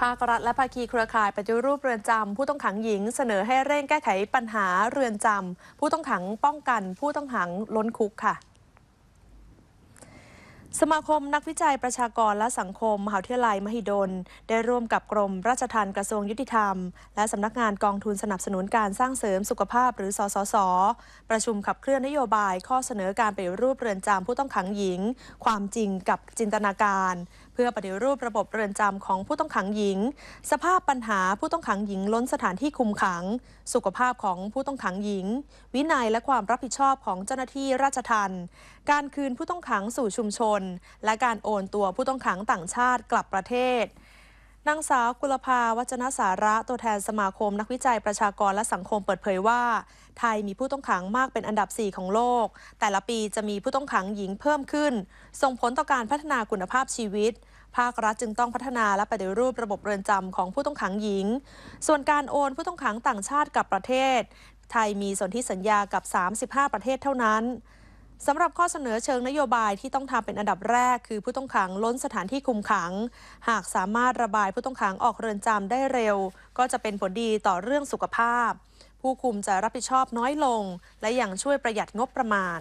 ภาครัฐและภาคีเครือข่ายปฏิรูปเรือนจำผู้ต้องขังหญิงเสนอให้เร่งแก้ไขปัญหาเรือนจำผู้ต้องขังป้องกันผู้ต้องขังล้นคุกค่ะ สมาคมนักวิจัยประชากรและสังคม มหาวิทยาลัยมหิดล ได้ร่วมกับกรมราชทัณฑ์กระทรวงยุติธรรม และสำนักงานกองทุนสนับสนุนการสร้างเสริมสุขภาพหรือสสส ประชุมขับเคลื่อนนโยบายข้อเสนอการปฏิรูปเรือนจำผู้ต้องขังหญิง ความจริงกับจินตนาการ เพื่อปฏิรูประบบเรือนจำของผู้ต้องขังหญิง สภาพปัญหาผู้ต้องขังหญิงล้นสถานที่คุมขัง สุขภาพของผู้ต้องขังหญิง วินัยและความรับผิดชอบของเจ้าหน้าที่ราชทัณฑ์การคืนผู้ต้องขังสู่ชุมชนและการโอนตัวผู้ต้องขังต่างชาติกลับประเทศนางสาวกุลภาวัจนสาระตัวแทนสมาคมนักวิจัยประชากรและสังคมเปิดเผยว่า ไทยมีผู้ต้องขังมากเป็นอันดับ 4 ของโลก แต่ละปีจะมีผู้ต้องขังหญิงเพิ่มขึ้น ส่งผลต่อการพัฒนาคุณภาพชีวิต ภาครัฐจึงต้องพัฒนาและปฏิรูประบบเรือนจำของผู้ต้องขังหญิง ส่วนการโอนผู้ต้องขังต่างชาติกลับประเทศ ไทยมีสนธิสัญญากับ 35 ประเทศเท่านั้น สำหรับข้อเสนอเชิงนโยบายที่ต้องทำเป็นอันดับแรก คือผู้ต้องขังล้นสถานที่คุมขัง หากสามารถระบายผู้ต้องขังออกเรือนจำได้เร็ว ก็จะเป็นผลดีต่อเรื่องสุขภาพ ผู้คุมจะรับผิดชอบน้อยลง และยังช่วยประหยัดงบประมาณ